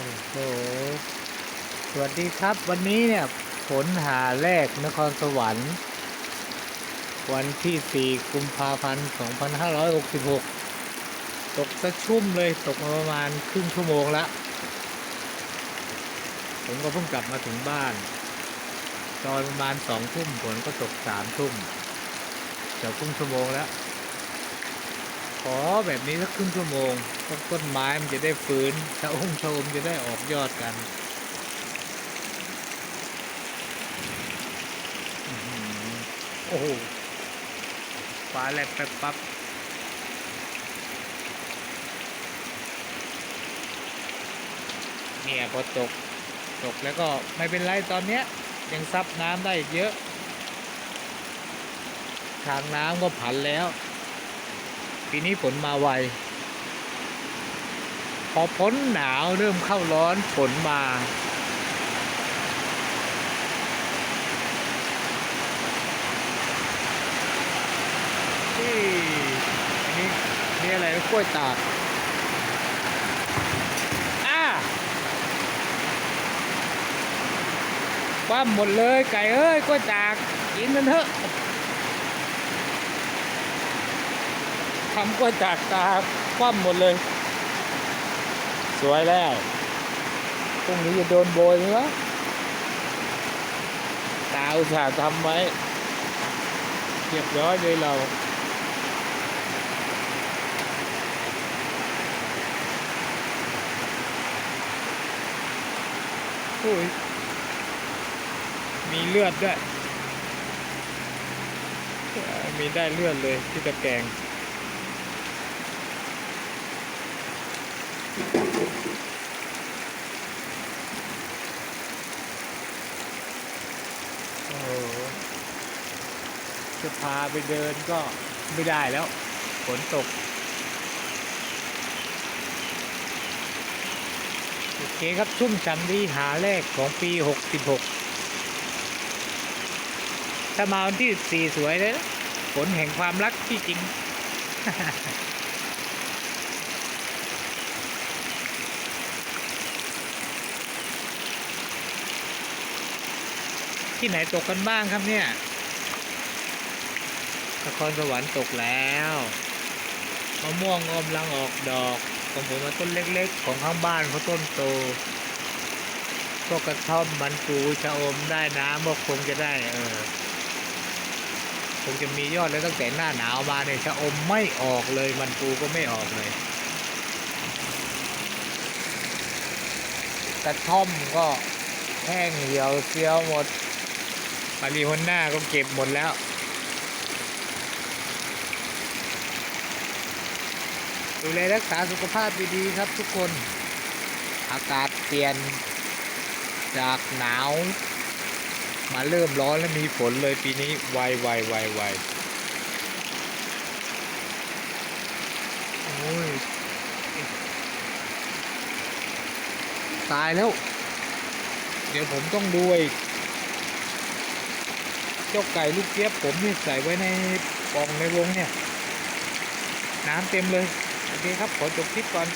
โอ้โหสวัสดีครับ วันนี้เนี่ยฝนหาแรกนครสวรรค์ วันที่ 4 กุมภาพันธ์ 2566 ตกสะชุ่มเลยตกมาประมาณครึ่งชั่วโมงละผมก็เพิ่งกลับมาถึงบ้าน ตอนประมาณสองทุ่มฝนก็ตกสามทุ่มเดี๋ยครึ่งชั่วโมงแล้ว ขอแบบนี้สักครึ่งชั่วโมงต้นต้นไม้มันจะได้ฟื้นชะอมชะอมจะได้ออกยอดกันโอ้โหฟ้าแลบแป๊บปั๊บเนี่ยพอตกตกแล้วก็ไม่เป็นไรตอนเนี้ย ยังซับน้ำได้อีกเยอะ ทางน้ำก็ผันแล้ว ปีนี้ฝนมาไว พอพ้นหนาวเริ่มเข้าร้อนฝนมา ที่อันนี้นี่อะไรกล้วยตากอ่าคว่ำหมดเลยไก่เอ้ยกล้วยตากกินมันเถอะ ทำกล้วยจากตาคว่ำหมดเลย สวยแล้วพรุ่งนี้จะโดนโบยไหมวะตาอุตส่าห์ทำไว้เรียบร้อยเลยเราโอ้ยมีเลือดด้วยมีได้เลือดเลยที่ตะแกรง โอ้จะพาไปเดินก็ไม่ได้แล้ว ฝนตก โอเคครับชุ่มฉ่ำดีหาแรกของปี 66ถ้ามาวันที่4สวยเลยนะฝนแห่งความรักที่จริง ที่ไหนตกกันบ้างครับเนี่ยนครสวรรค์ตกแล้วมะม่วงกำลังออกดอกของผมมันต้นเล็กๆ ของข้างบ้านเขาต้นโตพวกกระท่อมมันปูชะอมได้น้ำก็คงจะได้เออคงจะมียอดแล้วตั้งแต่หน้าหนาวมาเนี่ยชะอมไม่ออกเลยมันปูก็ไม่ออกเลย กระท่อมก็แห้งเหี่ยวเสียวหมด มารีฮอนน่าก็เก็บหมดแล้ว ดูแลรักษาสุขภาพดีๆครับทุกคน อากาศเปลี่ยน จากหนาว มาเริ่มร้อนแล้วมีฝนเลยปีนี้ไวไวไวไวโอ้ยตายแล้ว เดี๋ยวผมต้องดูไอ้ เจ้าไก่ลูกเจี๊ยบผมนี่ใส่ไว้ในกล่องในวงเนี่ย น้ำเต็มเลย โอเคครับ ขอจบคลิปก่อน